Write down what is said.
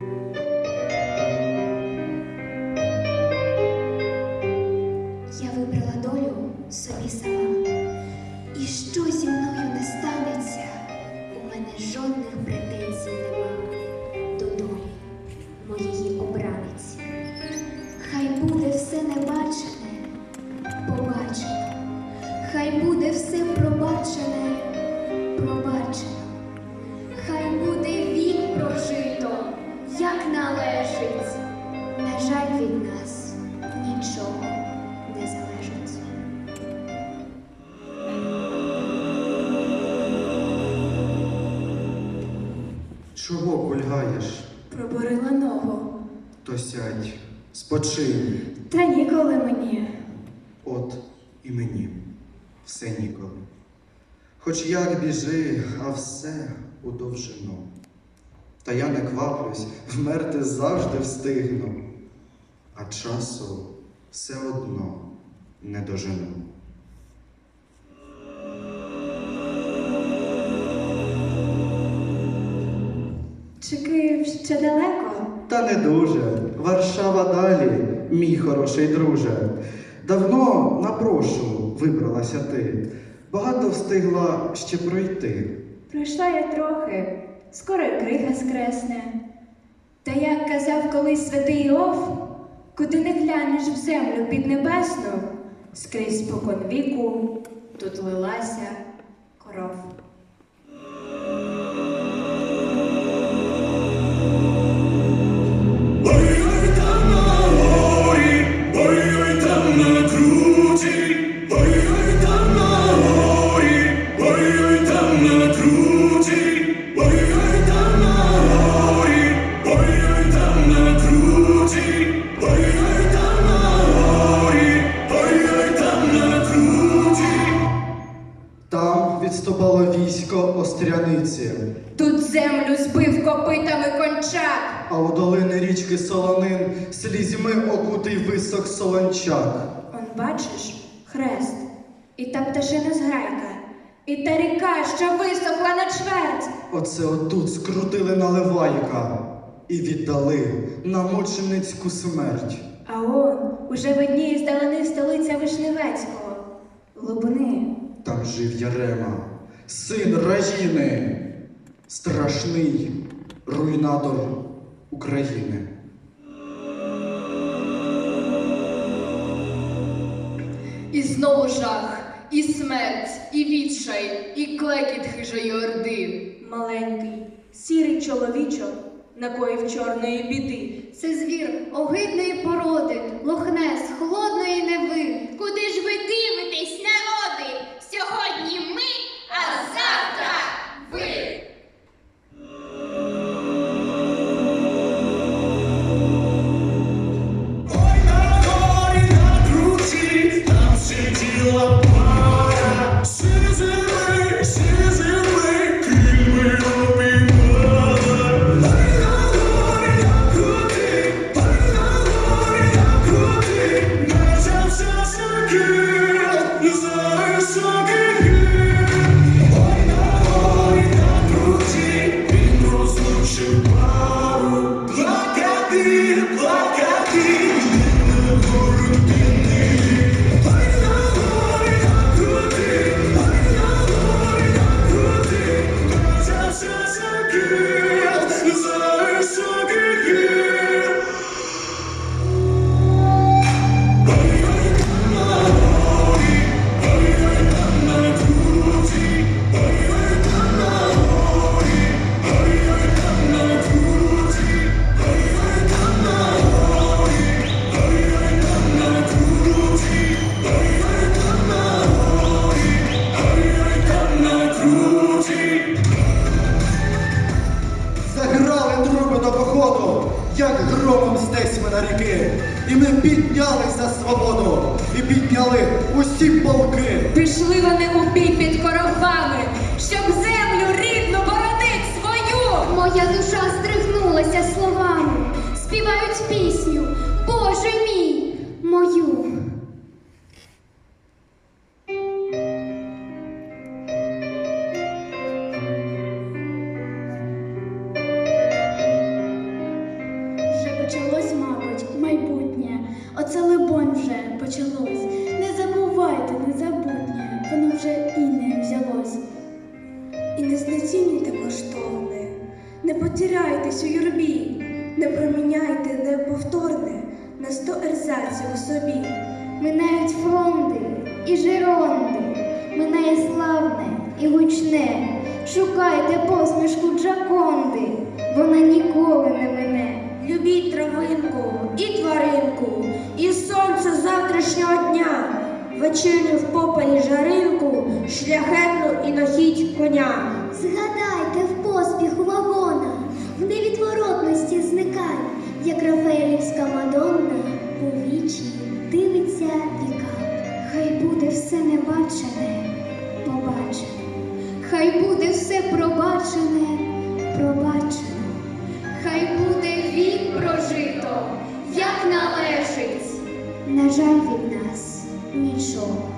Я вибрала долю собі сама. І що зі мною не станеться, у мене жодних претензій нема Чого кульгаєш? Пробурила ногу. То сядь, спочинь. Та ніколи мені. От і мені все ніколи. Хоч як біжи, а все у довжину. Та я не кваплюсь, вмерти завжди встигну, а часу все одно не дожену. Ще далеко? Та не дуже. Варшава далі, мій хороший друже. Давно напрошу вибралася ти. Багато встигла ще пройти. Пройшла я трохи, скоро й крига скресне. Та як казав колись святий Іов, куди не глянеш в землю піднебесну, скрізь спокон віку тут лилася кров. Остряниці, Тут землю збив копитами кончак. а у долини річки Солонин слізьми окутий висок солончак. Он бачиш хрест, і та пташина зграйка, і та ріка, що висохла на чверть. Оце отут скрутили наливайка і віддали на мученицьку смерть. А он уже видніє здалени столиця Вишневецького. Лубни. Там жив Ярема, син Раїни, страшний руйнатор України. І знову жах, і смерть, і відчай, і клекіт хижої орди. Маленький, сірий чоловічок, накоїв чорної біди. Це звір огидної породи, лохнес, холодної неви. Куди ж ви дивитесь, народи? you. Ріки. І ми піднялися за свободу, і підняли усі полки. Пішли вони у бій під коровами, щоб землю рідну боронить свою. Моя душа здригнулася словами, співають пісню, вже почалось. Не забувайте незабутнє, воно вже і не взялось. І не знецінюйте коштовне, не потеряйтесь у юрбі, не проміняйте неповторне на сто ерзаців у собі. Минають фронди і жеронди, минає славне і гучне. Шукайте посмішку Джаконди, вона ніколи не мине. Любіть травинку і тваринку, і сонце завтрашнього дня, вечірню в попелі жаринку, шляхетну і нохіть коня. Згадайте в поспіху вагона, в невідворотності зникай, як Рафаелівська Мадонна у вічі дивиться віка. Хай буде все небачене, побачене. Хай буде все пробачене, пробачено. Хай буде На жаль, від нас нічого.